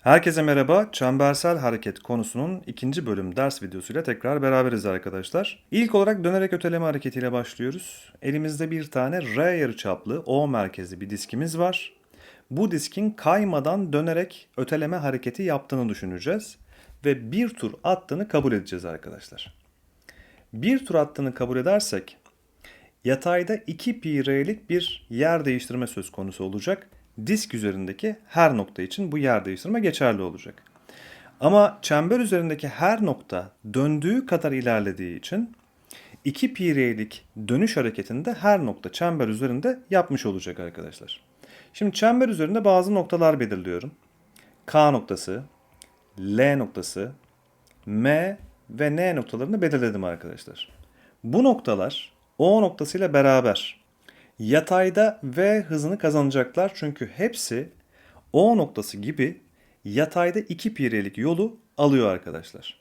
Herkese merhaba. Çembersel hareket konusunun ikinci bölüm ders videosuyla tekrar beraberiz arkadaşlar. İlk olarak dönerek öteleme hareketiyle başlıyoruz. Elimizde bir tane R yarıçaplı O merkezli bir diskimiz var. Bu diskin kaymadan dönerek öteleme hareketi yaptığını düşüneceğiz. Ve bir tur attığını kabul edeceğiz arkadaşlar. Bir tur attığını kabul edersek yatayda 2 pi r'lik bir yer değiştirme söz konusu olacak. Disk üzerindeki her nokta için bu yer değiştirme geçerli olacak. Ama çember üzerindeki her nokta döndüğü kadar ilerlediği için 2 pi r'lik dönüş hareketinde her nokta çember üzerinde yapmış olacak arkadaşlar. Şimdi çember üzerinde bazı noktalar belirliyorum. K noktası, L noktası, M ve N noktalarını belirledim arkadaşlar. Bu noktalar O noktasıyla beraber yatayda V hızını kazanacaklar çünkü hepsi O noktası gibi yatayda 2 pirelik yolu alıyor arkadaşlar.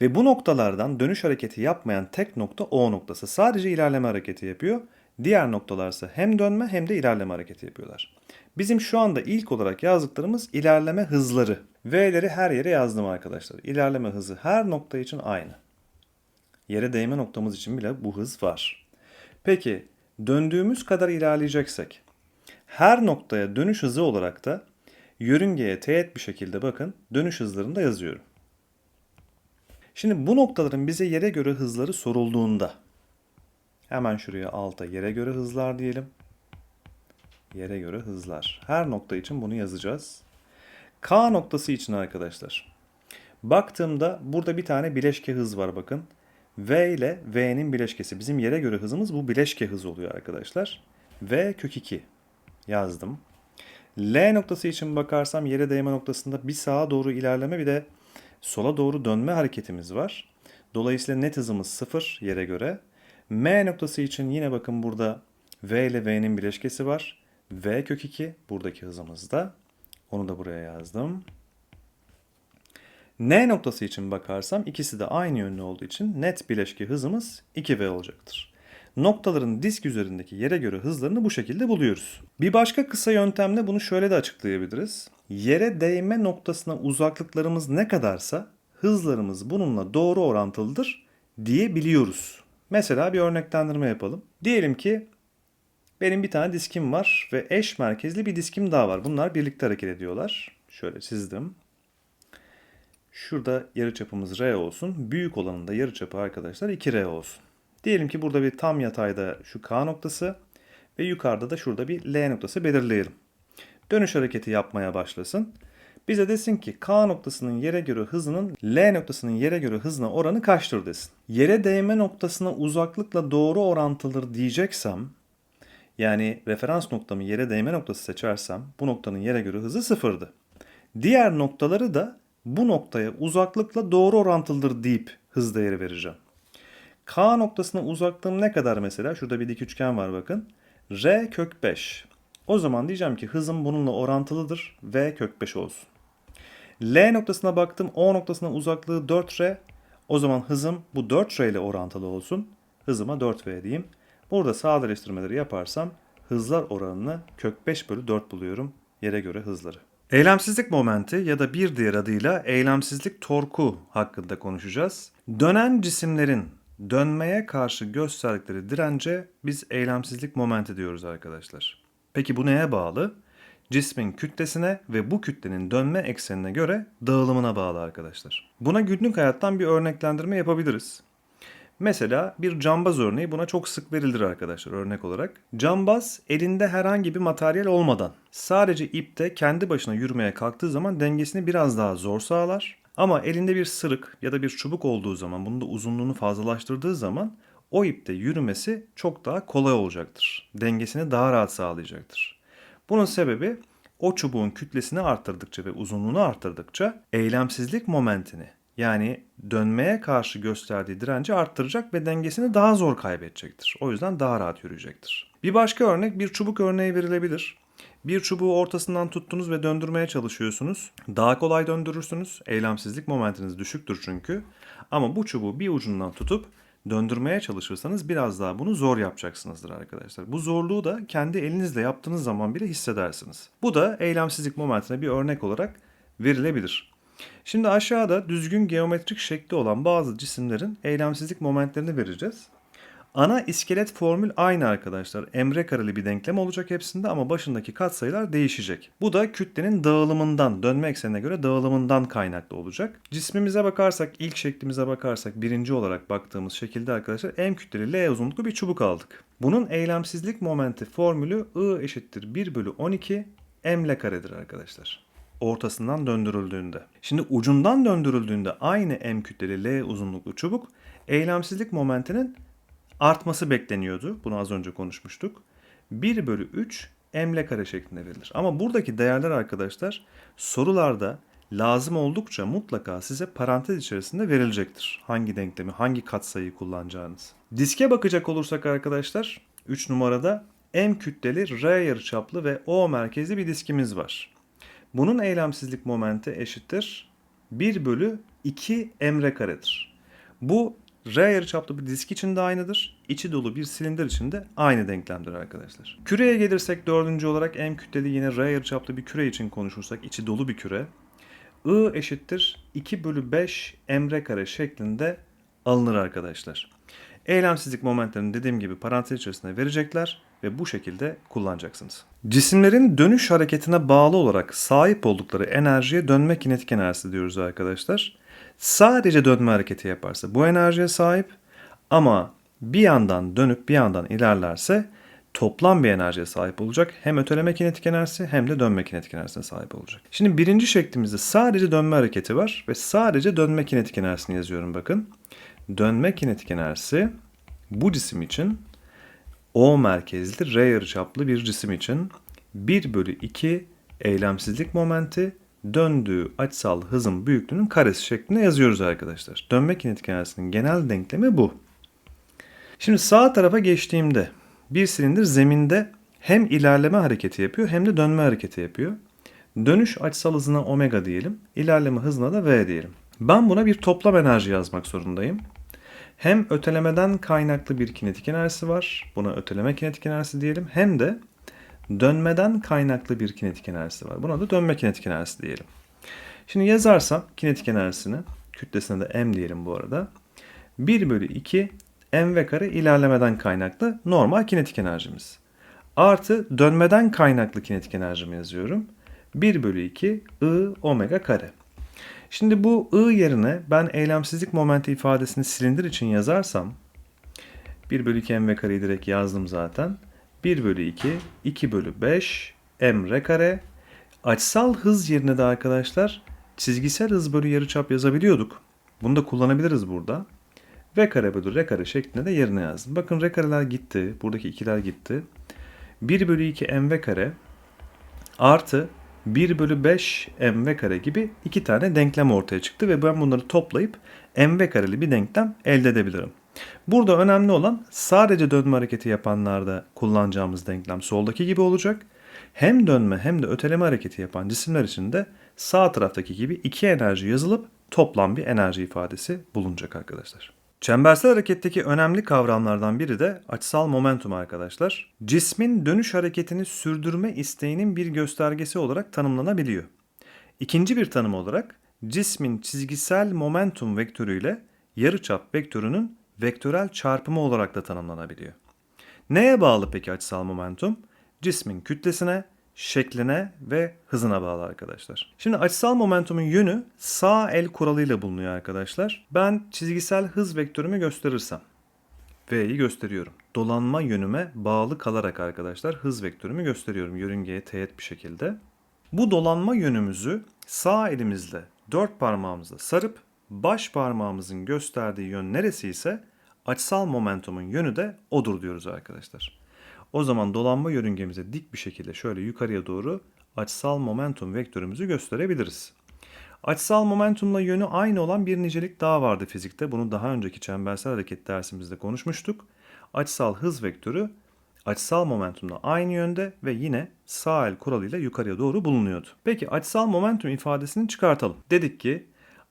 Ve bu noktalardan dönüş hareketi yapmayan tek nokta O noktası. Sadece ilerleme hareketi yapıyor. Diğer noktalarsa hem dönme hem de ilerleme hareketi yapıyorlar. Bizim şu anda ilk olarak yazdıklarımız ilerleme hızları. V'leri her yere yazdım arkadaşlar. İlerleme hızı her nokta için aynı. Yere değme noktamız için bile bu hız var. Peki döndüğümüz kadar ilerleyeceksek her noktaya dönüş hızı olarak da yörüngeye teğet bir şekilde bakın dönüş hızlarını da yazıyorum. Şimdi bu noktaların bize yere göre hızları sorulduğunda hemen şuraya alta yere göre hızlar diyelim. Yere göre hızlar. Her nokta için bunu yazacağız. K noktası için arkadaşlar. Baktığımda burada bir tane bileşke hız var bakın. V ile V'nin bileşkesi. Bizim yere göre hızımız bu bileşke hız oluyor arkadaşlar. V kök 2 yazdım. L noktası için bakarsam yere değme noktasında bir sağa doğru ilerleme bir de sola doğru dönme hareketimiz var. Dolayısıyla net hızımız 0 yere göre. M noktası için yine bakın burada V ile V'nin bileşkesi var. V kök 2 buradaki hızımızda. Onu da buraya yazdım. N noktası için bakarsam ikisi de aynı yönlü olduğu için net bileşke hızımız 2V olacaktır. Noktaların disk üzerindeki yere göre hızlarını bu şekilde buluyoruz. Bir başka kısa yöntemle bunu şöyle de açıklayabiliriz. Yere değme noktasına uzaklıklarımız ne kadarsa hızlarımız bununla doğru orantılıdır diyebiliyoruz. Mesela bir örneklendirme yapalım. Diyelim ki benim bir tane diskim var ve eş merkezli bir diskim daha var. Bunlar birlikte hareket ediyorlar. Şöyle çizdim. Şurada yarıçapımız R olsun. Büyük olanın da yarıçapı arkadaşlar 2R olsun. Diyelim ki burada bir tam yatayda şu K noktası ve yukarıda da şurada bir L noktası belirleyelim. Dönüş hareketi yapmaya başlasın. Bize desin ki K noktasının yere göre hızının L noktasının yere göre hızına oranı kaçtır desin. Yere değme noktasına uzaklıkla doğru orantılıdır diyeceksem yani referans noktamı yere değme noktası seçersem bu noktanın yere göre hızı sıfırdı. Diğer noktaları da bu noktaya uzaklıkla doğru orantılıdır deyip hız değeri vereceğim. K noktasına uzaklığım ne kadar mesela? Şurada bir dik üçgen var bakın. R kök 5. O zaman diyeceğim ki hızım bununla orantılıdır. V kök 5 olsun. L noktasına baktım. O noktasına uzaklığı 4R. O zaman hızım bu 4R ile orantılı olsun. Hızıma 4V diyeyim. Burada sadeleştirmeleri yaparsam hızlar oranını kök 5 bölü 4 buluyorum. Yere göre hızları. Eylemsizlik momenti ya da bir diğer adıyla eylemsizlik torku hakkında konuşacağız. Dönen cisimlerin dönmeye karşı gösterdikleri dirence biz eylemsizlik momenti diyoruz arkadaşlar. Peki bu neye bağlı? Cismin kütlesine ve bu kütlenin dönme eksenine göre dağılımına bağlı arkadaşlar. Buna günlük hayattan bir örneklendirme yapabiliriz. Mesela bir cambaz örneği buna çok sık verilir arkadaşlar örnek olarak. Cambaz elinde herhangi bir materyal olmadan sadece ipte kendi başına yürümeye kalktığı zaman dengesini biraz daha zor sağlar. Ama elinde bir sırık ya da bir çubuk olduğu zaman bunun da uzunluğunu fazlalaştırdığı zaman o ipte yürümesi çok daha kolay olacaktır. Dengesini daha rahat sağlayacaktır. Bunun sebebi o çubuğun kütlesini arttırdıkça ve uzunluğunu arttırdıkça eylemsizlik momentini yani dönmeye karşı gösterdiği direnci arttıracak ve dengesini daha zor kaybedecektir. O yüzden daha rahat yürüyecektir. Bir başka örnek bir çubuk örneği verilebilir. Bir çubuğu ortasından tuttunuz ve döndürmeye çalışıyorsunuz. Daha kolay döndürürsünüz. Eylemsizlik momentiniz düşüktür çünkü. Ama bu çubuğu bir ucundan tutup döndürmeye çalışırsanız biraz daha bunu zor yapacaksınızdır arkadaşlar. Bu zorluğu da kendi elinizle yaptığınız zaman bile hissedersiniz. Bu da eylemsizlik momentine bir örnek olarak verilebilir. Şimdi aşağıda düzgün geometrik şekli olan bazı cisimlerin eylemsizlik momentlerini vereceğiz. Ana iskelet formül aynı arkadaşlar. Emre kareli bir denklem olacak hepsinde ama başındaki katsayılar değişecek. Bu da kütlenin dağılımından, dönme eksenine göre dağılımından kaynaklı olacak. Cismimize bakarsak, ilk şeklimize bakarsak birinci olarak baktığımız şekilde arkadaşlar M kütleli L uzunluklu bir çubuk aldık. Bunun eylemsizlik momenti formülü I eşittir 1 bölü 12 M L karedir arkadaşlar ortasından döndürüldüğünde. Şimdi ucundan döndürüldüğünde aynı M kütleli L uzunluklu çubuk eylemsizlik momentinin artması bekleniyordu. Bunu az önce konuşmuştuk. 1 bölü 3 emle kare şeklinde verilir. Ama buradaki değerler arkadaşlar sorularda lazım oldukça mutlaka size parantez içerisinde verilecektir. Hangi denklemi, hangi katsayıyı kullanacağınız. Diske bakacak olursak arkadaşlar 3 numarada M kütleli R yarıçaplı ve O merkezli bir diskimiz var. Bunun eylemsizlik momenti eşittir 1 bölü 2 emre karedir. Bu R yarıçaplı bir disk için de aynıdır. İçi dolu bir silindir için de aynı denklemdir arkadaşlar. Küreye gelirsek dördüncü olarak M kütleli yine R yarıçaplı bir küre için konuşursak içi dolu bir küre. I eşittir 2 bölü 5 emre kare şeklinde alınır arkadaşlar. Eylemsizlik momentlerini dediğim gibi parantez içerisinde verecekler ve bu şekilde kullanacaksınız. Cisimlerin dönüş hareketine bağlı olarak sahip oldukları enerjiye dönme kinetik enerjisi diyoruz arkadaşlar sadece dönme hareketi yaparsa bu enerjiye sahip ama bir yandan dönüp bir yandan ilerlerse toplam bir enerjiye sahip olacak. Hem öteleme kinetik enerjisi hem de dönme kinetik enerjisine sahip olacak. Şimdi birinci şeklimizde sadece dönme hareketi var ve sadece dönme kinetik enerjisini yazıyorum bakın. Dönme kinetik enerjisi bu cisim için O merkezli R yarıçaplı bir cisim için 1 bölü 2 eylemsizlik momenti döndüğü açısal hızın büyüklüğünün karesi şeklinde yazıyoruz arkadaşlar. Dönme kinetik enerjisinin genel denklemi bu. Şimdi sağ tarafa geçtiğimde bir silindir zeminde hem ilerleme hareketi yapıyor hem de dönme hareketi yapıyor. Dönüş açısal hızına omega diyelim, ilerleme hızına da v diyelim. Ben buna bir toplam enerji yazmak zorundayım. Hem ötelemeden kaynaklı bir kinetik enerjisi var. Buna öteleme kinetik enerjisi diyelim. Hem de dönmeden kaynaklı bir kinetik enerjisi var. Buna da dönme kinetik enerjisi diyelim. Şimdi yazarsam kinetik enerjisini, kütlesine de m diyelim bu arada. 1 bölü 2 mv kare ilerlemeden kaynaklı normal kinetik enerjimiz. Artı dönmeden kaynaklı kinetik enerjimi yazıyorum. 1 bölü 2 I omega kare. Şimdi bu I yerine ben eylemsizlik momenti ifadesini silindir için yazarsam 1 bölü 2 mv kareyi direkt yazdım zaten. 1 bölü 2, 2 bölü 5 m r kare. Açsal hız yerine de arkadaşlar çizgisel hız bölü yarıçap yazabiliyorduk. Bunu da kullanabiliriz burada. V kare bölü R kare şeklinde de yerine yazdım. Bakın R kareler gitti. Buradaki ikiler gitti. 1 bölü 2 mv kare artı 1 bölü 5 mv kare gibi iki tane denklem ortaya çıktı ve ben bunları toplayıp mv kareli bir denklem elde edebilirim. Burada önemli olan sadece dönme hareketi yapanlarda kullanacağımız denklem soldaki gibi olacak. Hem dönme hem de öteleme hareketi yapan cisimler için de sağ taraftaki gibi iki enerji yazılıp toplam bir enerji ifadesi bulunacak arkadaşlar. Çembersel hareketteki önemli kavramlardan biri de açısal momentum arkadaşlar. Cismin dönüş hareketini sürdürme isteğinin bir göstergesi olarak tanımlanabiliyor. İkinci bir tanım olarak cismin çizgisel momentum vektörüyle yarıçap vektörünün vektörel çarpımı olarak da tanımlanabiliyor. Neye bağlı peki açısal momentum? Cismin kütlesine, şekline ve hızına bağlı arkadaşlar. Şimdi açısal momentumun yönü sağ el kuralıyla bulunuyor arkadaşlar. Ben çizgisel hız vektörümü gösterirsem V'yi gösteriyorum. Dolanma yönüme bağlı kalarak arkadaşlar hız vektörümü gösteriyorum yörüngeye teğet bir şekilde. Bu dolanma yönümüzü sağ elimizle dört parmağımızla sarıp baş parmağımızın gösterdiği yön neresi ise açısal momentumun yönü de odur diyoruz arkadaşlar. O zaman dolanma yörüngemize dik bir şekilde şöyle yukarıya doğru açısal momentum vektörümüzü gösterebiliriz. Açısal momentumla yönü aynı olan bir nicelik daha vardı fizikte. Bunu daha önceki çembersel hareket dersimizde konuşmuştuk. Açısal hız vektörü açısal momentumla aynı yönde ve yine sağ el kuralıyla yukarıya doğru bulunuyordu. Peki açısal momentum ifadesini çıkartalım. Dedik ki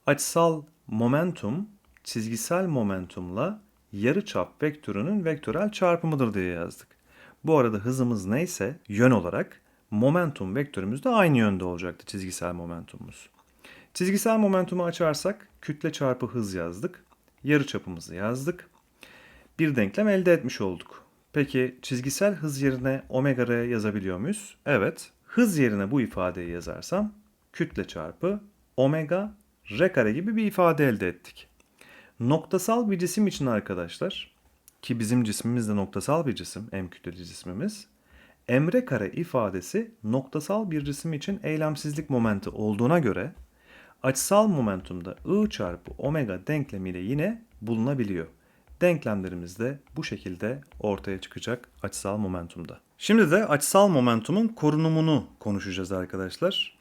açısal momentum çizgisel momentumla yarıçap vektörünün vektörel çarpımıdır diye yazdık. Bu arada hızımız neyse yön olarak momentum vektörümüz de aynı yönde olacaktı çizgisel momentumumuz. Çizgisel momentumu açarsak kütle çarpı hız yazdık. Yarı çapımızı yazdık. Bir denklem elde etmiş olduk. Peki çizgisel hız yerine omega r yazabiliyor muyuz? Evet. Hız yerine bu ifadeyi yazarsam kütle çarpı omega r kare gibi bir ifade elde ettik. Noktasal bir cisim için arkadaşlar ki bizim cismimiz de noktasal bir cisim, m kütleli cismimiz. Emre kare ifadesi noktasal bir cisim için eylemsizlik momenti olduğuna göre açısal momentumda I çarpı omega denklemiyle yine bulunabiliyor. Denklemlerimiz de bu şekilde ortaya çıkacak açısal momentumda. Şimdi de açısal momentumun korunumunu konuşacağız arkadaşlar.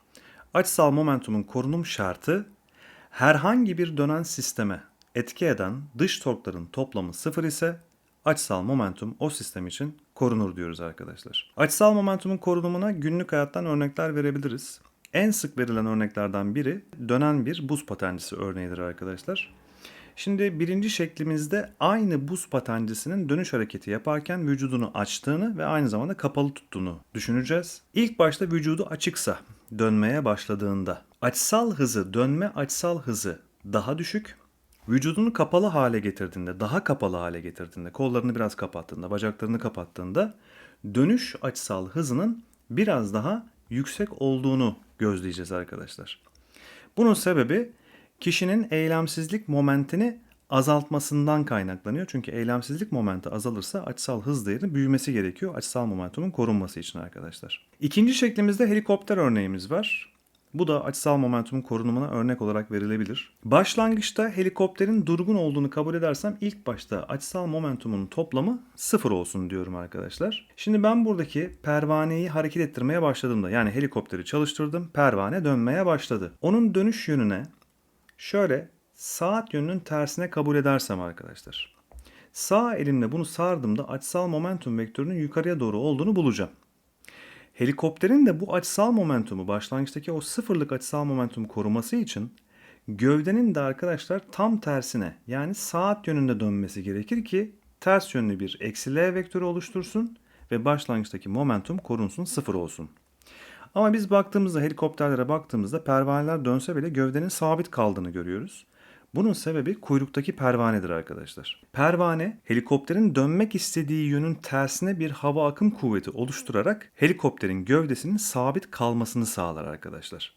Açısal momentumun korunum şartı herhangi bir dönen sisteme etki eden dış torkların toplamı sıfır ise açısal momentum o sistem için korunur diyoruz arkadaşlar. Açısal momentumun korunumuna günlük hayattan örnekler verebiliriz. En sık verilen örneklerden biri dönen bir buz patencisi örneğidir arkadaşlar. Şimdi birinci şeklimizde aynı buz patencisinin dönüş hareketi yaparken vücudunu açtığını ve aynı zamanda kapalı tuttuğunu düşüneceğiz. İlk başta vücudu açıksa dönmeye başladığında açısal hızı dönme açısal hızı daha düşük vücudunu kapalı hale getirdiğinde, daha kapalı hale getirdiğinde, kollarını biraz kapattığında, bacaklarını kapattığında dönüş açısal hızının biraz daha yüksek olduğunu gözleyeceğiz arkadaşlar. Bunun sebebi kişinin eylemsizlik momentini azaltmasından kaynaklanıyor. Çünkü eylemsizlik momenti azalırsa açısal hız değerinin büyümesi gerekiyor açısal momentumun korunması için arkadaşlar. İkinci şeklimizde helikopter örneğimiz var. Bu da açısal momentumun korunumuna örnek olarak verilebilir. Başlangıçta helikopterin durgun olduğunu kabul edersem ilk başta açısal momentumun toplamı sıfır olsun diyorum arkadaşlar. Şimdi ben buradaki pervaneyi hareket ettirmeye başladığımda yani helikopteri çalıştırdım pervane dönmeye başladı. Onun dönüş yönüne şöyle saat yönünün tersine kabul edersem arkadaşlar. Sağ elimle bunu sardığımda açısal momentum vektörünün yukarıya doğru olduğunu bulacağım. Helikopterin de bu açısal momentumu başlangıçtaki o sıfırlık açısal momentumu koruması için gövdenin de arkadaşlar tam tersine yani saat yönünde dönmesi gerekir ki ters yönlü bir eksi L vektörü oluştursun ve başlangıçtaki momentum korunsun sıfır olsun. Ama biz baktığımızda helikopterlere baktığımızda pervaneler dönse bile gövdenin sabit kaldığını görüyoruz. Bunun sebebi kuyruktaki pervanedir arkadaşlar. Pervane helikopterin dönmek istediği yönün tersine bir hava akım kuvveti oluşturarak helikopterin gövdesinin sabit kalmasını sağlar arkadaşlar.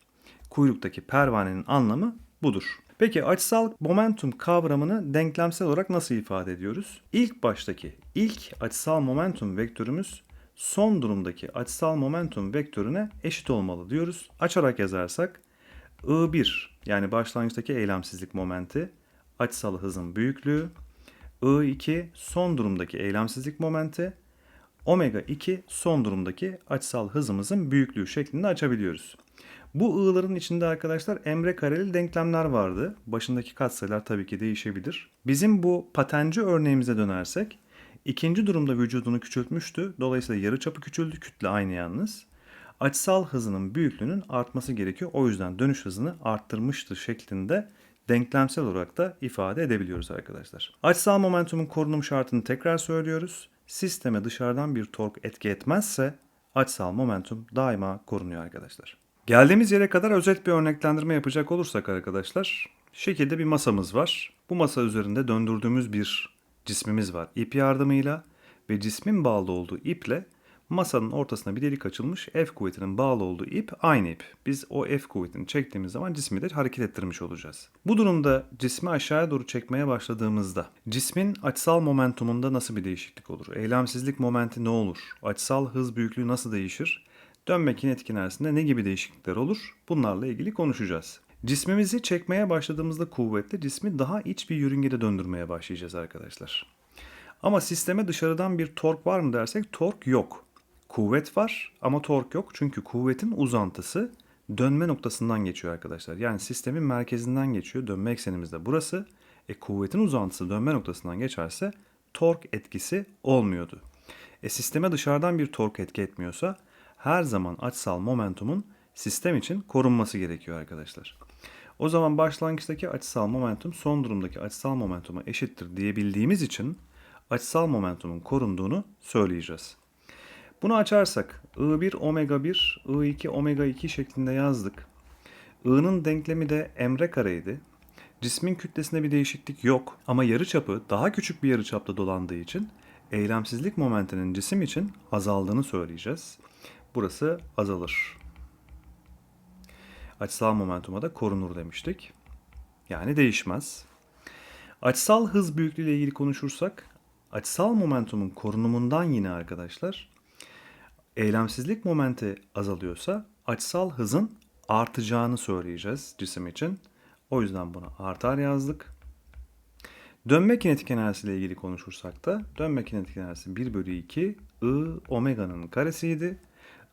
Kuyruktaki pervanenin anlamı budur. Peki açısal momentum kavramını denklemsel olarak nasıl ifade ediyoruz? İlk baştaki ilk açısal momentum vektörümüz son durumdaki açısal momentum vektörüne eşit olmalı diyoruz. Açarak yazarsak I1 yani başlangıçtaki eylemsizlik momenti açısal hızın büyüklüğü, I2 son durumdaki eylemsizlik momenti, omega 2 son durumdaki açısal hızımızın büyüklüğü şeklinde açabiliyoruz. Bu I'ların içinde arkadaşlar emre kareli denklemler vardı. Başındaki katsayılar tabii ki değişebilir. Bizim bu patenci örneğimize dönersek ikinci durumda vücudunu küçültmüştü. Dolayısıyla yarı çapı küçüldü. Kütle aynı yalnız açısal hızının büyüklüğünün artması gerekiyor. O yüzden dönüş hızını arttırmıştır şeklinde denklemsel olarak da ifade edebiliyoruz arkadaşlar. Açısal momentumun korunum şartını tekrar söylüyoruz. Sisteme dışarıdan bir tork etki etmezse açısal momentum daima korunuyor arkadaşlar. Geldiğimiz yere kadar özet bir örneklendirme yapacak olursak arkadaşlar, şekilde bir masamız var. Bu masa üzerinde döndürdüğümüz bir cismimiz var ip yardımıyla ve cismin bağlı olduğu iple Masanın ortasına bir delik açılmış. F kuvvetinin bağlı olduğu ip aynı ip. Biz o F kuvvetini çektiğimiz zaman cismi de hareket ettirmiş olacağız. Bu durumda cismi aşağıya doğru çekmeye başladığımızda cismin açısal momentumunda nasıl bir değişiklik olur? Eylemsizlik momenti ne olur? Açısal hız büyüklüğü nasıl değişir? Dönme kinetik enerjisinde ne gibi değişiklikler olur? Bunlarla ilgili konuşacağız. Cismimizi çekmeye başladığımızda kuvvetle cismi daha iç bir yörüngede döndürmeye başlayacağız arkadaşlar. Ama sisteme dışarıdan bir tork var mı dersek tork yok. Kuvvet var ama tork yok. Çünkü kuvvetin uzantısı dönme noktasından geçiyor arkadaşlar. Yani sistemin merkezinden geçiyor. Dönme eksenimiz de burası. E kuvvetin uzantısı dönme noktasından geçerse tork etkisi olmuyordu. E sisteme dışarıdan bir tork etki etmiyorsa her zaman açısal momentumun sistem için korunması gerekiyor arkadaşlar. O zaman başlangıçtaki açısal momentum son durumdaki açısal momentuma eşittir diyebildiğimiz için açısal momentumun korunduğunu söyleyeceğiz. Bunu açarsak I1 omega 1, I2 omega 2 şeklinde yazdık. I'nın denklemi de emre kareydi. Cismin kütlesinde bir değişiklik yok ama yarıçapı daha küçük bir yarıçapta dolandığı için eylemsizlik momentinin cisim için azaldığını söyleyeceğiz. Burası azalır. Açısal momentuma da korunur demiştik. Yani değişmez. Açısal hız büyüklüğü ile ilgili konuşursak, açısal momentumun korunumundan yine arkadaşlar, eylemsizlik momenti azalıyorsa açısal hızın artacağını söyleyeceğiz cisim için. O yüzden buna artar yazdık. Dönme kinetik enerjisi ile ilgili konuşursak da dönme kinetik enerjisi 1 bölü 2 I omega'nın karesiydi.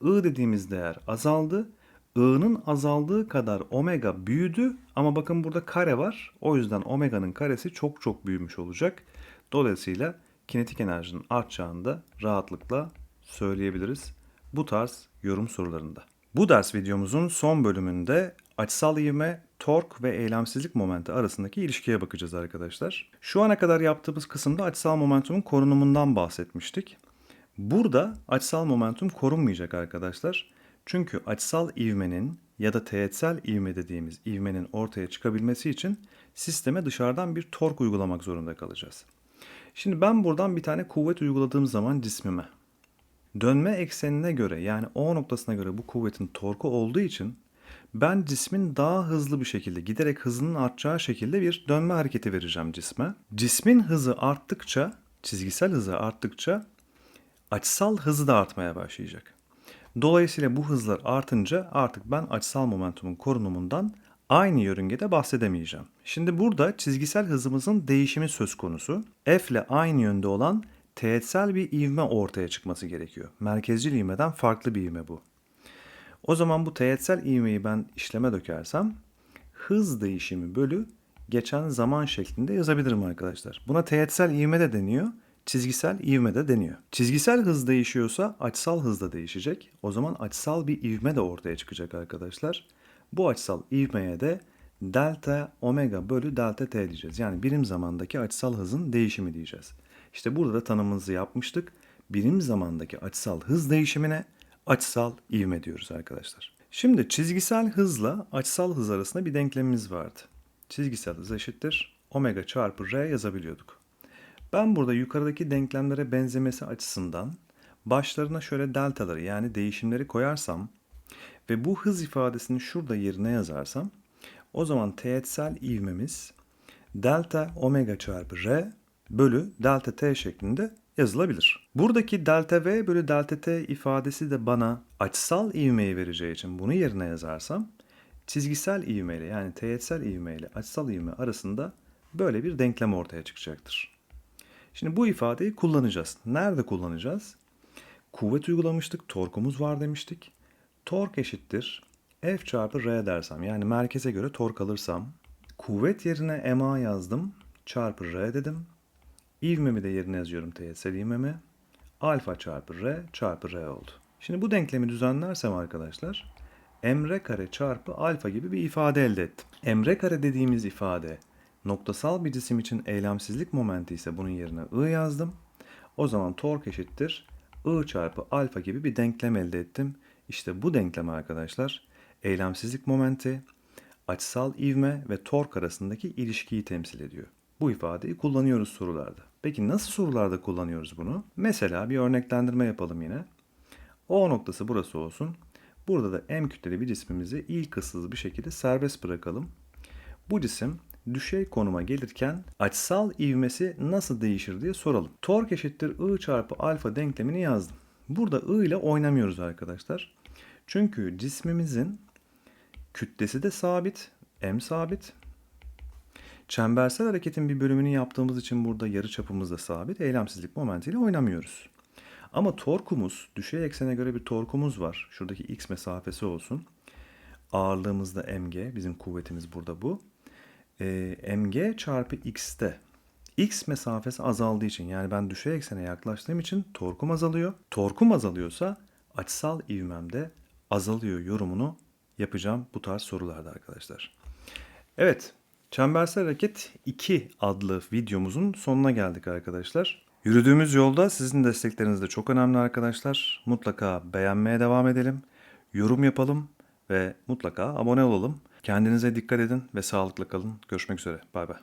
I dediğimiz değer azaldı. I'nın azaldığı kadar omega büyüdü ama bakın burada kare var. O yüzden omega'nın karesi çok çok büyümüş olacak. Dolayısıyla kinetik enerjinin artacağını da rahatlıkla söyleyebiliriz bu tarz yorum sorularında. Bu ders videomuzun son bölümünde açısal ivme, tork ve eylemsizlik momenti arasındaki ilişkiye bakacağız arkadaşlar. Şu ana kadar yaptığımız kısımda açısal momentumun korunumundan bahsetmiştik. Burada açısal momentum korunmayacak arkadaşlar. Çünkü açısal ivmenin ya da teğetsel ivme dediğimiz ivmenin ortaya çıkabilmesi için sisteme dışarıdan bir tork uygulamak zorunda kalacağız. Şimdi ben buradan bir tane kuvvet uyguladığım zaman cismime dönme eksenine göre yani O noktasına göre bu kuvvetin torku olduğu için ben cismin daha hızlı bir şekilde giderek hızının artacağı şekilde bir dönme hareketi vereceğim cisme. Cismin hızı arttıkça, çizgisel hızı arttıkça açısal hızı da artmaya başlayacak. Dolayısıyla bu hızlar artınca artık ben açısal momentumun korunumundan aynı yörüngede bahsedemeyeceğim. Şimdi burada çizgisel hızımızın değişimi söz konusu. F ile aynı yönde olan teğetsel bir ivme ortaya çıkması gerekiyor. Merkezcil ivmeden farklı bir ivme bu. O zaman bu teğetsel ivmeyi ben işleme dökersem hız değişimi bölü geçen zaman şeklinde yazabilirim arkadaşlar. Buna teğetsel ivme de deniyor, çizgisel ivme de deniyor. Çizgisel hız değişiyorsa açısal hız da değişecek. O zaman açısal bir ivme de ortaya çıkacak arkadaşlar. Bu açısal ivmeye de delta omega bölü delta t diyeceğiz. Yani birim zamandaki açısal hızın değişimi diyeceğiz. İşte burada da tanımımızı yapmıştık. Birim zamandaki açısal hız değişimine açısal ivme diyoruz arkadaşlar. Şimdi çizgisel hızla açısal hız arasında bir denklemimiz vardı. Çizgisel hız eşittir omega çarpı r yazabiliyorduk. Ben burada yukarıdaki denklemlere benzemesi açısından başlarına şöyle deltaları yani değişimleri koyarsam ve bu hız ifadesini şurada yerine yazarsam o zaman teğetsel ivmemiz delta omega çarpı r bölü delta t şeklinde yazılabilir. Buradaki delta v bölü delta t ifadesi de bana açısal ivmeyi vereceği için bunu yerine yazarsam çizgisel ivme ile yani teğetsel ivme ile açısal ivme arasında böyle bir denklem ortaya çıkacaktır. Şimdi bu ifadeyi kullanacağız. Nerede kullanacağız? Kuvvet uygulamıştık, torkumuz var demiştik. Tork eşittir F çarpı R dersem yani merkeze göre tork alırsam kuvvet yerine MA yazdım çarpı R dedim. İvmemi de yerine yazıyorum teğetsel ivmemi. Alfa çarpı R çarpı R oldu. Şimdi bu denklemi düzenlersem arkadaşlar emre kare çarpı alfa gibi bir ifade elde ettim. Emre kare dediğimiz ifade noktasal bir cisim için eylemsizlik momenti ise bunun yerine I yazdım. O zaman tork eşittir I çarpı alfa gibi bir denklem elde ettim. İşte bu denklem arkadaşlar eylemsizlik momenti, açısal ivme ve tork arasındaki ilişkiyi temsil ediyor. Bu ifadeyi kullanıyoruz sorularda. Peki nasıl sorularda kullanıyoruz bunu? Mesela bir örneklendirme yapalım yine. O noktası burası olsun. Burada da M kütleli bir cismimizi ilk hızsız bir şekilde serbest bırakalım. Bu cisim düşey konuma gelirken açısal ivmesi nasıl değişir diye soralım. Tork eşittir I çarpı alfa denklemini yazdım. Burada I ile oynamıyoruz arkadaşlar. Çünkü cismimizin kütlesi de sabit, M sabit. Çembersel hareketin bir bölümünü yaptığımız için burada yarı çapımız da sabit. Eylemsizlik momentiyle oynamıyoruz. Ama torkumuz, düşey eksene göre bir torkumuz var. Şuradaki x mesafesi olsun. Ağırlığımız da mg, bizim kuvvetimiz burada bu. E, mg çarpı x'te x mesafesi azaldığı için yani ben düşey eksene yaklaştığım için torkum azalıyor. Torkum azalıyorsa açısal ivmem de azalıyor yorumunu yapacağım bu tarz sorularda arkadaşlar. Evet, Çembersel Hareket 2 adlı videomuzun sonuna geldik arkadaşlar. Yürüdüğümüz yolda sizin destekleriniz de çok önemli arkadaşlar. Mutlaka beğenmeye devam edelim, yorum yapalım ve mutlaka abone olalım. Kendinize dikkat edin ve sağlıklı kalın. Görüşmek üzere. Bay bay.